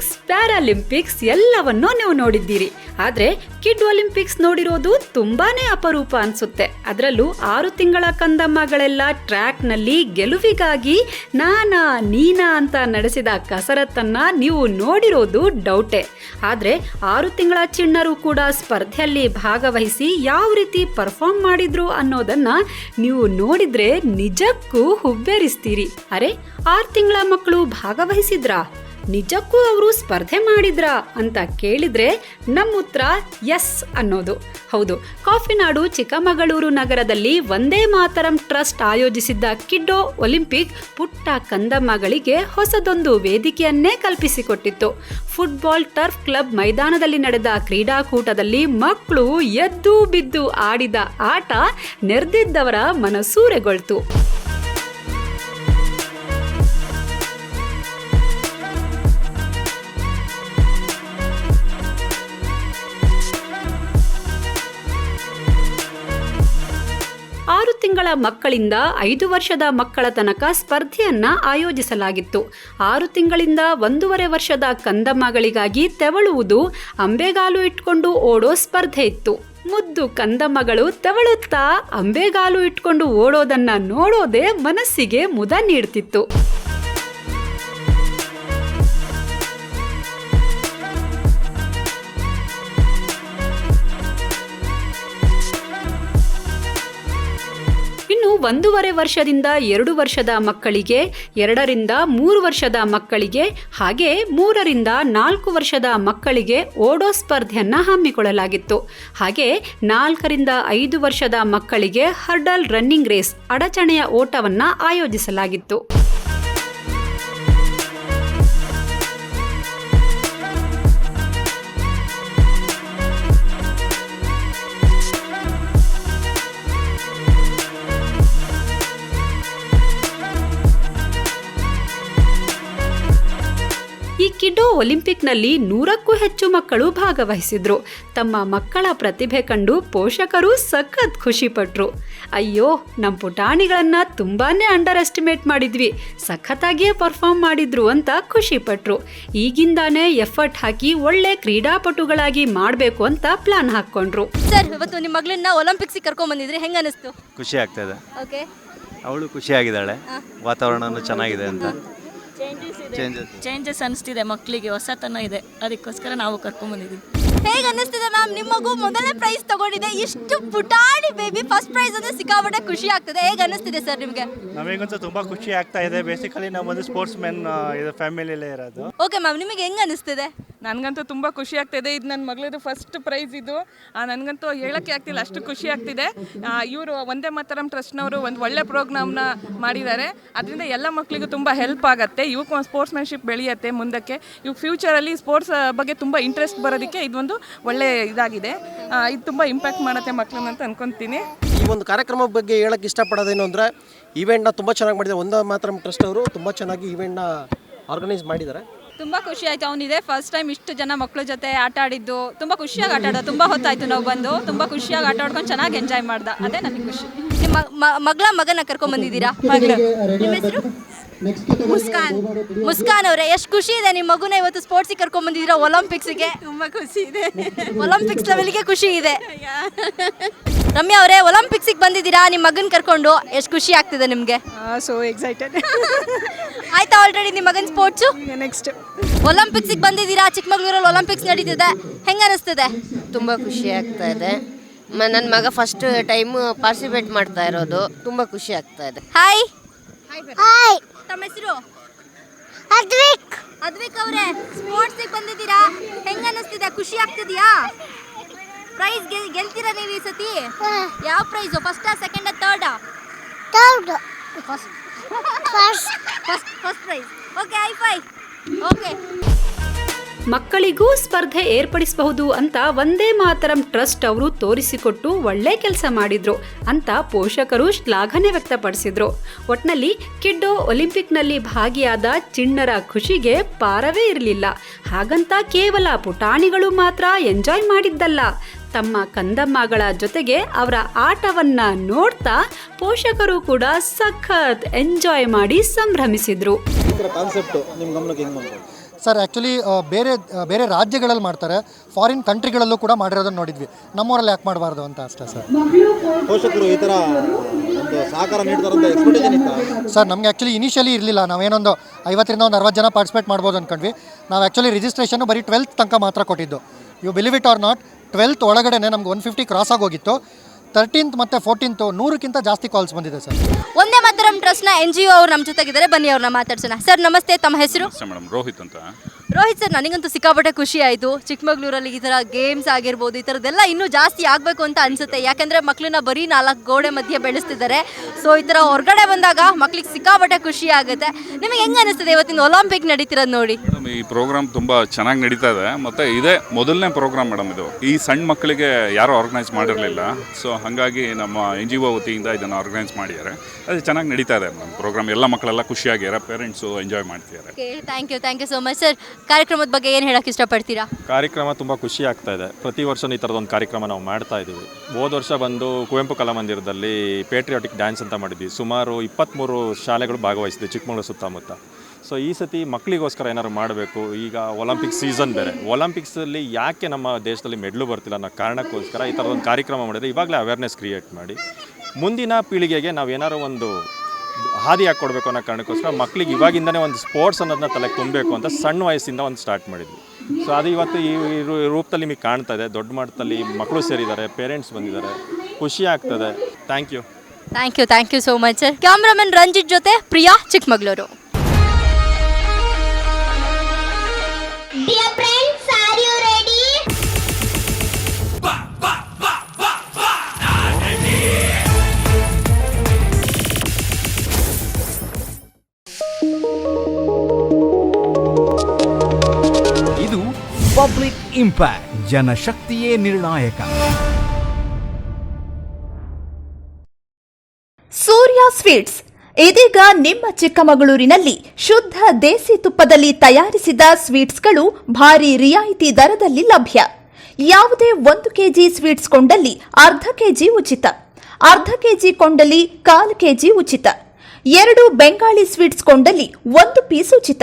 Olympics Paralympics ಎಲ್ಲವನ್ನೂ ನೀವು ನೋಡಿದ್ದೀರಿ. ಆದರೆ ಕಿಡ್ ಒಲಿಂಪಿಕ್ಸ್ ನೋಡಿರೋದು ತುಂಬಾನೇ ಅಪರೂಪ ಅನ್ಸುತ್ತೆ. ಅದರಲ್ಲೂ ಆರು ತಿಂಗಳ ಕಂದಮ್ಮಗಳೆಲ್ಲ ಟ್ರ್ಯಾಕ್ನಲ್ಲಿ ಗೆಲುವಿಗಾಗಿ ನಾನಾ ನೀನಾ ಅಂತ ನಡೆಸಿದ ಕಸರತ್ತನ್ನ ನೀವು ನೋಡಿರೋದು ಡೌಟೆ ಆದರೆ ಆರು ತಿಂಗಳ ಚಿಣ್ಣರು ಕೂಡ ಸ್ಪರ್ಧೆಯಲ್ಲಿ ಭಾಗವಹಿಸಿ ಯಾವ ರೀತಿ ಪರ್ಫಾರ್ಮ್ ಮಾಡಿದ್ರು ಅನ್ನೋದನ್ನ ನೀವು ನೋಡಿದ್ರೆ ನಿಜಕ್ಕೂ ಹುಬ್ಬೇರಿಸ್ತೀರಿ. ಅರೆ, ಆರು ತಿಂಗಳ ಮಕ್ಕಳು ಭಾಗವಹಿಸಿದ್ರಾ? ನಿಜಕ್ಕೂ ಅವರು ಸ್ಪರ್ಧೆ ಮಾಡಿದ್ರಾ ಅಂತ ಕೇಳಿದ್ರೆ ನಮ್ಮ ಉತ್ತರ ಎಸ್ ಅನ್ನೋದು. ಹೌದು, ಕಾಫಿನಾಡು ಚಿಕ್ಕಮಗಳೂರು ನಗರದಲ್ಲಿ ಒಂದೇ ಮಾತರಂ ಟ್ರಸ್ಟ್ ಆಯೋಜಿಸಿದ್ದ ಕಿಡ್ಡೋ ಒಲಿಂಪಿಕ್ ಪುಟ್ಟ ಕಂದಮ್ಮಗಳಿಗೆ ಹೊಸದೊಂದು ವೇದಿಕೆಯನ್ನೇ ಕಲ್ಪಿಸಿಕೊಟ್ಟಿತ್ತು. ಫುಟ್ಬಾಲ್ ಟರ್ಫ್ ಕ್ಲಬ್ ಮೈದಾನದಲ್ಲಿ ನಡೆದ ಕ್ರೀಡಾಕೂಟದಲ್ಲಿ ಮಕ್ಕಳು ಎದ್ದು ಬಿದ್ದು ಆಡಿದ ಆಟ ನೆರೆದಿದ್ದವರ ಮನಸೂರೆಗೊಳ್ತು. ತಿಂಗಳ ಮಕ್ಕಳಿಂದ ಐದು ವರ್ಷದ ಮಕ್ಕಳ ತನಕ ಸ್ಪರ್ಧೆಯನ್ನ ಆಯೋಜಿಸಲಾಗಿತ್ತು. ಆರು ತಿಂಗಳಿಂದ ಒಂದೂವರೆ ವರ್ಷದ ಕಂದಮ್ಮಗಳಿಗಾಗಿ ತೆವಳುವುದು ಅಂಬೆಗಾಲು ಇಟ್ಕೊಂಡು ಓಡೋ ಸ್ಪರ್ಧೆ ಇತ್ತು. ಮುದ್ದು ಕಂದಮ್ಮಗಳು ತೆವಳುತ್ತಾ ಅಂಬೆಗಾಲು ಇಟ್ಕೊಂಡು ಓಡೋದನ್ನ ನೋಡೋದೇ ಮನಸ್ಸಿಗೆ ಮುದ ನೀಡ್ತಿತ್ತು. ಒಂದೂವರೆ ವರ್ಷದಿಂದ ಎರಡು ವರ್ಷದ ಮಕ್ಕಳಿಗೆ, ಎರಡರಿಂದ ಮೂರು ವರ್ಷದ ಮಕ್ಕಳಿಗೆ, ಹಾಗೆ ಮೂರರಿಂದ ನಾಲ್ಕು ವರ್ಷದ ಮಕ್ಕಳಿಗೆ ಓಡೋ ಸ್ಪರ್ಧೆಯನ್ನು ಹಮ್ಮಿಕೊಳ್ಳಲಾಗಿತ್ತು. ಹಾಗೆ ನಾಲ್ಕರಿಂದ ಐದು ವರ್ಷದ ಮಕ್ಕಳಿಗೆ ಹರ್ಡಲ್ ರನ್ನಿಂಗ್ ರೇಸ್, ಅಡಚಣೆಯ ಓಟವನ್ನು ಆಯೋಜಿಸಲಾಗಿತ್ತು. ಒಲಿಂಪಿಕ್ನಲ್ಲಿ ನೂರಕ್ಕೂ ಹೆಚ್ಚು ಮಕ್ಕಳು ಭಾಗವಹಿಸಿದ್ರು. ತಮ್ಮ ಮಕ್ಕಳ ಪ್ರತಿಭೆ ಕಂಡು ಪೋಷಕರು ಸಖತ್ ಖುಷಿಪಟ್ರು. ಅಯ್ಯೋ ನಮ್ಮ ಪುಟಾಣಿಗಳನ್ನ ತುಂಬಾನೇ ಅಂಡರ್ ಎಸ್ಟಿಮೇಟ್ ಮಾಡಿದ್ವಿ. ಸಖತ್ತಾಗಿಯೇ ಪರ್ಫಾರ್ಮ್ ಮಾಡಿದ್ರು ಅಂತ ಖುಷಿಪಟ್ರು. ಈಗಿಂದಾನೇ ಎಫರ್ಟ್ ಹಾಕಿ ಒಳ್ಳೆ ಕ್ರೀಡಾಪಟುಗಳಾಗಿ ಮಾಡಬೇಕು ಅಂತ ಪ್ಲಾನ್ ಹಾಕ್ಕೊಂಡ್ರು. ಸರ್ ಇವತ್ತು ನಿಮ್ಮ ಮಗಳನ್ನ ಒಲಿಂಪಿಕ್ಸಿಗೆ ಕರ್ಕೊಂಡ್ ಬಂದಿದ್ರೆ. ಹೆಂಗ ಅನಿಸ್ತು? ಖುಷಿ ಆಗ್ತದೆ ಓಕೆ ಅವಳು ಖುಷಿಯಾಗಿದ್ದಾಳೆ. ವಾತಾವರಣನೂ ಚೆನ್ನಾಗಿದೆ ಅಂತ. ಚೇಂಜಸ್ ಚೇಂಜಸ್ ಅನಿಸ್ತಿದೆ ಮಕ್ಕಳಿಗೆ ಹೊಸತನ ಇದೆ. ಅದಕ್ಕೋಸ್ಕರ ನಾವು ಕರ್ಕೊಂಡ್ಬಂದಿದ್ದೀವಿ ಹೇಗೆ ಅನ್ನಿಸ್ತಿದೆ ಮ್ಯಾಮ್? ನಿಮ್ಮ ಮಗು ಮೊದಲನೇ ಪ್ರೈಸ್ ತಗೊಂಡಿದೆ. ಇಷ್ಟು ಪುಟಾಣಿ ಬೇಬಿ ಫಸ್ಟ್ ಪ್ರೈಸ್ ಅಂದ್ರೆ ಸಿಕ್ಕಾಪಟ್ಟೆ ಖುಷಿ ಆಗ್ತದೆ. ಹೇಗೆ ಅನ್ನಿಸ್ತಿದೆ ಸರ್ ನಿಮಗೆ? ನಮಗಂತೂ ತುಂಬಾ ಖುಷಿ ಆಗ್ತಾ ಇದೆ. ಬೇಸಿಕಲಿ ನಾವು ಒಂದು ಸ್ಪೋರ್ಟ್ಸ್ ಮೆನ್ ಇದು ಫ್ಯಾಮಿಲಿಯಲ್ಲೇ ಇರೋದು. ಓಕೆ ಮ್ಯಾಮ್ ನಿಮಗೆ ಹೆಂಗ್ ಅನ್ನಿಸ್ತಿದೆ? ನನಗಂತೂ ತುಂಬ ಖುಷಿ ಆಗ್ತಿದೆ. ಇದು ನನ್ನ ಮಗಳದು ಫಸ್ಟ್ ಪ್ರೈಸ್ ಇದು. ನನಗಂತೂ ಹೇಳೋಕ್ಕೆ ಆಗ್ತಿಲ್ಲ ಅಷ್ಟು ಖುಷಿ ಆಗ್ತಿದೆ. ಇವರು ಒಂದೇ ಮಾತರಂ ಟ್ರಸ್ಟ್ನವರು ಒಂದು ಒಳ್ಳೆ ಪ್ರೋಗ್ರಾಮ್ನ ಮಾಡಿದ್ದಾರೆ. ಅದರಿಂದ ಎಲ್ಲ ಮಕ್ಕಳಿಗೂ ತುಂಬ ಹೆಲ್ಪ್ ಆಗುತ್ತೆ. ಇವಕ್ಕೂ ಸ್ಪೋರ್ಟ್ಸ್ಮ್ಯಾನ್ಶಿಪ್ ಬೆಳೆಯುತ್ತೆ ಮುಂದಕ್ಕೆ. ಇವು ಫ್ಯೂಚರಲ್ಲಿ ಸ್ಪೋರ್ಟ್ಸ್ ಬಗ್ಗೆ ತುಂಬ ಇಂಟ್ರೆಸ್ಟ್ ಬರೋದಕ್ಕೆ ಇದೊಂದು ಒಳ್ಳೆ ಇದಾಗಿದೆ. ಇದು ತುಂಬ ಇಂಪ್ಯಾಕ್ಟ್ ಮಾಡುತ್ತೆ ಮಕ್ಕಳನ್ನ ಅಂತ ಅನ್ಕೊತೀನಿ. ಈ ಒಂದು ಕಾರ್ಯಕ್ರಮ ಬಗ್ಗೆ ಹೇಳಕ್ಕೆ ಇಷ್ಟಪಡೋದೇನು ಅಂದರೆ ಈವೆಂಟ್ನ ತುಂಬ ಚೆನ್ನಾಗಿ ಮಾಡಿದ್ದಾರೆ. ಒಂದೇ ಮಾತ್ರ ಟ್ರಸ್ಟ್ ಅವರು ತುಂಬ ಚೆನ್ನಾಗಿ ಈವೆಂಟ್ನ ಆರ್ಗನೈಸ್ ಮಾಡಿದ್ದಾರೆ. ತುಂಬ ಖುಷಿ ಆಯ್ತು. ಅವನಿದೆ ಫಸ್ಟ್ ಟೈಮ್ ಇಷ್ಟು ಜನ ಮಕ್ಕಳ ಜೊತೆ ಆಟ ಆಡಿದ್ದು. ತುಂಬ ಖುಷಿಯಾಗಿ ಆಟ ಆಡೋದು. ತುಂಬ ಹೊತ್ತಾಯಿತು ನಾವು ಬಂದು. ತುಂಬ ಖುಷಿಯಾಗಿ ಆಟ ಆಡ್ಕೊಂಡು ಚೆನ್ನಾಗಿ ಎಂಜಾಯ್ ಮಾಡ್ದೆ. ಅದೇ ನನಗೆ ಖುಷಿ. ನಿಮ್ಮ ಮ- ಮಗಳ ಮಗನ ಕರ್ಕೊಂಡ್ ಬಂದಿದ್ದೀರಾ? ನಿಮ್ಮ ಹೆಸರು? ಮುಸ್ಕಾನ್ ಮುಸ್ಕಾನ್ ಅವರೇ ಎಷ್ಟು ಖುಷಿ ಇದೆ ನಿಮ್ಮ ಮಗುನ ಇವತ್ತು ಸ್ಪೋರ್ಟ್ಸಿಗೆ ಕರ್ಕೊಂಡ್ ಒಲಿಂಪಿಕ್ಸ್ ಒಲಿಂಪಿಕ್ಸ್ಗೆ ತುಂಬಾ ಖುಷಿ ಇದೆ. ಒಲಿಂಪಿಕ್ಸ್ ಲೆವೆಲ್ಗೆ ಖುಷಿ ಇದೆ. ರಮ್ಯಾ ಅವರೇ ಒಲಿಂಪಿಕ್ಸಿಗೆ ಬಂದಿದ್ದೀರಾ ನಿಮ್ಮ ಮಗನ ಕರ್ಕೊಂಡು? ಎಷ್ಟು ಖುಷಿ ಆಗ್ತಿದೆ ನಿಮಗೆ? ಸೋ ಎಕ್ಸೈಟೆಡ್ ಆಯ್ತಾ ಆಲ್ರೆಡಿ ನಿಮ್ಮ ಮಗನ ಸ್ಪೋರ್ಟ್ಸು ನೆಕ್ಸ್ಟ್ ಒಲಿಂಪಿಕ್ಸಿಗೆ ಬಂದಿದ್ದೀರಾ? ಚಿಕ್ಕಮಗಳೂರಲ್ಲಿ ಒಲಿಂಪಿಕ್ಸ್ ನಡೀತಿದೆ. ಹೆಂಗೆ ಅನಿಸ್ತಿದೆ? ತುಂಬ ಖುಷಿ ಆಗ್ತಾ ಇದೆ. ನನ್ನ ಮಗ ಫಸ್ಟ್ ಟೈಮ್ ಪಾರ್ಟಿಸಿಪೇಟ್ ಮಾಡ್ತಾ ಇರೋದು. ತುಂಬ ಖುಷಿ ಆಗ್ತಾ ಇದೆ. ಹಾಯ್ ಹಾಯ್ ತಮ್ಮ ಹೆಸರು? ಅದ್ವಿಕ್. ಅದ್ವಿಕ್ ಅವರೇ ಸ್ಪೋರ್ಟ್ಸಿಗೆ ಬಂದಿದ್ದೀರಾ? ಹೆಂಗ ಅನಿಸ್ತಿದೆ? ಖುಷಿ ಆಗ್ತಿದ್ಯಾ? ಪ್ರೈಸ್ ಗೆಲ್ತೀರಾ ನೀವು ಈ ಸತಿ? ಯಾವ prize first second third third first first first first prize okay I ಫೈ ಓಕೆ ಮಕ್ಕಳಿಗೂ ಸ್ಪರ್ಧೆ ಏರ್ಪಡಿಸಬಹುದು ಅಂತ ಒಂದೇ ಮಾತರಂ ಟ್ರಸ್ಟ್ ಅವರು ತೋರಿಸಿಕೊಟ್ಟು ಒಳ್ಳೆ ಕೆಲಸ ಮಾಡಿದ್ರು ಅಂತ ಪೋಷಕರು ಶ್ಲಾಘನೆ ವ್ಯಕ್ತಪಡಿಸಿದ್ರು. ಒಟ್ನಲ್ಲಿ ಕಿಡ್ಡೋ ಒಲಿಂಪಿಕ್ನಲ್ಲಿ ಭಾಗಿಯಾದ ಚಿಣ್ಣರ ಖುಷಿಗೆ ಪಾರವೇ ಇರಲಿಲ್ಲ. ಹಾಗಂತ ಕೇವಲ ಪುಟಾಣಿಗಳು ಮಾತ್ರ ಎಂಜಾಯ್ ಮಾಡಿದ್ದಲ್ಲ. ತಮ್ಮ ಕಂದಮ್ಮಗಳ ಜೊತೆಗೆ ಅವರ ಆಟವನ್ನ ನೋಡ್ತಾ ಪೋಷಕರು ಕೂಡ ಸಖತ್ ಎಂಜಾಯ್ ಮಾಡಿ ಸಂಭ್ರಮಿಸಿದ್ರು. ಸರ್ ಆ್ಯಕ್ಚುಲಿ ಬೇರೆ ಬೇರೆ ರಾಜ್ಯಗಳಲ್ಲಿ ಮಾಡ್ತಾರೆ. ಫಾರಿನ್ ಕಂಟ್ರಿಗಳಲ್ಲೂ ಕೂಡ ಮಾಡಿರೋದನ್ನು ನೋಡಿದ್ವಿ. ನಮ್ಮೂರಲ್ಲಿ ಯಾಕೆ ಮಾಡಬಾರ್ದು ಅಂತ ಅಷ್ಟೇ ಸರ್. ಪೋಷಕರು ಈ ಥರ ಒಂದು ಸಹಕಾರ ಸರ್ ನಮಗೆ ಆ್ಯಕ್ಚುಲಿ ಇನಿಷಿಯಲಿ ಇರಲಿಲ್ಲ. ನಾವೇನೊಂದು ಐವತ್ತರಿಂದ ಒಂದು ಅರವತ್ತು ಜನ ಪಾರ್ಟಿಸಿಪೇಟ್ ಮಾಡ್ಬೋದು ಅಂದ್ಕೊಂಡ್ವಿ ನಾವು ಆ್ಯಕ್ಚುಲಿ ರಿಜಿಸ್ಟ್ರೇಷನ್ ಬರೀ ಟ್ವೆಲ್ತ್ ತನಕ ಮಾತ್ರ ಕೊಟ್ಟಿದ್ದು. You believe it or not twelfth ಒಳಗಡೆ ನಮ್ಗೆ ಒನ್ ಫಿಫ್ಟಿ ಕ್ರಾಸ್ ಆಗೋಗಿತ್ತು ತರ್ಟೀನ್ತ್ ಮತ್ತು ಫೋರ್ಟೀನ್ತ್ ನೂರಕ್ಕಿಂತ ಜಾಸ್ತಿ ಕಾಲ್ಸ್ ಬಂದಿದೆ ಸರ್. ಒಂದೇ ಮಾತರಂ ಟ್ರಸ್ಟ್ನ ಎನ್ ಜಿ ಒ ಅವ್ರು ನಮ್ಮ ಜೊತೆಗಿದ್ದಾರೆ. ಬನ್ನಿ ಅವ್ರನ್ನ ಮಾತಾಡ್ಸೋಣ. ಸರ್ ನಮಸ್ತೆ. ತಮ್ಮ ಹೆಸರು? ಮೇಡಮ್. ರೋಹಿತ್ ಅಂತ. ರೋಹಿತ್ ಸರ್ ನನಗಂತೂ ಸಿಕ್ಕಾಪಟ್ಟೆ ಖುಷಿ ಆಯಿತು. ಚಿಕ್ಕಮಗಳೂರಲ್ಲಿ ಈ ಥರ ಗೇಮ್ಸ್ ಆಗಿರ್ಬೋದು ಈ ಥರದ್ದೆಲ್ಲ ಇನ್ನೂ ಜಾಸ್ತಿ ಆಗಬೇಕು ಅಂತ ಅನಿಸುತ್ತೆ. ಯಾಕೆಂದರೆ ಮಕ್ಕಳನ್ನ ಬರೀ ನಾಲ್ಕು ಗೋಡೆ ಮಧ್ಯೆ ಬೆಳೆಸ್ತಿದ್ದಾರೆ. ಸೊ ಈ ಥರ ಹೊರಗಡೆ ಬಂದಾಗ ಮಕ್ಳಿಗೆ ಸಿಕ್ಕಾಪಟ್ಟೆ ಖುಷಿ ಆಗುತ್ತೆ. ನಿಮಗೆ ಹೆಂಗೆ ಅನಿಸ್ತದೆ ಇವತ್ತಿನ ಒಲಿಂಪಿಕ್ ನಡೀತಿರೋದು ನೋಡಿ? ಮೇಡಮ್ ಈ ಪ್ರೋಗ್ರಾಮ್ ತುಂಬ ಚೆನ್ನಾಗಿ ನಡೀತಾ ಇದೆ. ಮತ್ತು ಇದೇ ಮೊದಲನೇ ಪ್ರೋಗ್ರಾಮ್ ಮೇಡಮ್ ಇದು. ಈ ಸಣ್ಣ ಮಕ್ಕಳಿಗೆ ಯಾರೂ ಆರ್ಗನೈಸ್ ಮಾಡಿರಲಿಲ್ಲ. ಸೊ ಹಾಗಾಗಿ ನಮ್ಮ ಎನ್ ಜಿ ಒ ವತಿಯಿಂದ ಇದನ್ನು ಆರ್ಗನೈಸ್ ಮಾಡಿದ್ದಾರೆ. ಅದು ಚೆನ್ನಾಗಿ ನಡೀತಾ ಇದೆ ಮೇಡಮ್ ಪ್ರೋಗ್ರಾಮ್ ಎಲ್ಲ ಮಕ್ಕಳೆಲ್ಲ ಖುಷಿಯಾಗಿದ್ದಾರೆ ಪೇರೆಂಟ್ಸು ಎಂಜಾಯ್ ಮಾಡ್ತಿದ್ದಾರೆ. Okay thank you thank you so much sir ಕಾರ್ಯಕ್ರಮದ ಬಗ್ಗೆ ಏನು ಹೇಳಕ್ಕೆ ಇಷ್ಟಪಡ್ತೀರಾ? ಕಾರ್ಯಕ್ರಮ ತುಂಬ ಖುಷಿ ಆಗ್ತಾ ಇದೆ. ಪ್ರತಿ ವರ್ಷ ಈ ಥರದೊಂದು ಕಾರ್ಯಕ್ರಮ ನಾವು ಮಾಡ್ತಾ ಇದ್ದೀವಿ. ಹೋದ ವರ್ಷ ಬಂದು ಕುವೆಂಪು ಕಲಾಮಂದಿರದಲ್ಲಿ ಪೇಟ್ರಿಯಾಟಿಕ್ ಡ್ಯಾನ್ಸ್ ಅಂತ ಮಾಡಿದ್ವಿ. ಸುಮಾರು ಇಪ್ಪತ್ತ್ಮೂರು ಶಾಲೆಗಳು ಭಾಗವಹಿಸಿದೆ ಚಿಕ್ಕಮಗಳೂರು ಸುತ್ತಮುತ್ತ. ಸೊ ಈ ಸತಿ ಮಕ್ಕಳಿಗೋಸ್ಕರ ಏನಾದ್ರು ಮಾಡಬೇಕು? ಈಗ ಒಲಿಂಪಿಕ್ ಸೀಸನ್ ಬೇರೆ. ಒಲಿಂಪಿಕ್ಸಲ್ಲಿ ಯಾಕೆ ನಮ್ಮ ದೇಶದಲ್ಲಿ ಮೆಡ್ಲು ಬರ್ತಿಲ್ಲ ಅನ್ನೋ ಕಾರಣಕ್ಕೋಸ್ಕರ ಈ ಥರದೊಂದು ಕಾರ್ಯಕ್ರಮ ಮಾಡಿದ್ರೆ ಇವಾಗಲೇ ಅವೇರ್ನೆಸ್ ಕ್ರಿಯೇಟ್ ಮಾಡಿ. ಮುಂದಿನ ಪೀಳಿಗೆಗೆ ನಾವು ಏನಾರು ಒಂದು ಹಾದಿ ಹಾಕ್ಕೊಡ್ಬೇಕು ಅನ್ನೋ ಕಾರಣಕ್ಕೋಸ್ಕರ ಮಕ್ಕಳಿಗೆ ಇವಾಗಿಂದನೇ ಒಂದು ಸ್ಪೋರ್ಟ್ಸ್ ಅನ್ನೋದನ್ನ ತಲೆ ತುಂಬಬೇಕು ಅಂತ ಸಣ್ಣ ವಯಸ್ಸಿಂದ ಒಂದು ಸ್ಟಾರ್ಟ್ ಮಾಡಿದ್ವಿ. ಸೊ ಅದು ಇವತ್ತು ಈ ರೂಪದಲ್ಲಿ ನಿಮಗೆ ಕಾಣ್ತಾ ಇದೆ. ದೊಡ್ಡ ಮಟ್ಟದಲ್ಲಿ ಮಕ್ಕಳು ಸೇರಿದ್ದಾರೆ ಪೇರೆಂಟ್ಸ್ ಬಂದಿದ್ದಾರೆ. ಖುಷಿ ಆಗ್ತದೆ. Thank you thank you thank you so much sir cameraman Ranjit ಜೊತೆ ಪ್ರಿಯಾ ಚಿಕ್ಕಮಗಳೂರು. ಪಬ್ಲಿಕ್ ಇಂಪ್ಯಾಕ್ಟ್ ಜನಶಕ್ತಿಯೇ ನಿರ್ಣಾಯಕ ಸೂರ್ಯ ಸ್ವೀಟ್ಸ್. ಇದೀಗ ನಿಮ್ಮ ಚಿಕ್ಕಮಗಳೂರಿನಲ್ಲಿ ಶುದ್ಧ ದೇಸಿ ತುಪ್ಪದಲ್ಲಿ ತಯಾರಿಸಿದ ಸ್ವೀಟ್ಸ್ಗಳು ಭಾರಿ ರಿಯಾಯಿತಿ ದರದಲ್ಲಿ ಲಭ್ಯ. ಯಾವುದೇ ಒಂದು ಕೆಜಿ ಸ್ವೀಟ್ಸ್ ಕೊಂಡಲ್ಲಿ ಅರ್ಧ ಕೆಜಿ ಉಚಿತ. ಅರ್ಧ ಕೆಜಿ ಕೊಂಡಲ್ಲಿ ಕಾಲು ಕೆಜಿ ಉಚಿತ. ಎರಡು ಬೆಂಗಾಳಿ ಸ್ವೀಟ್ಸ್ ಕೊಂಡಲ್ಲಿ ಒಂದು ಪೀಸ್ ಉಚಿತ.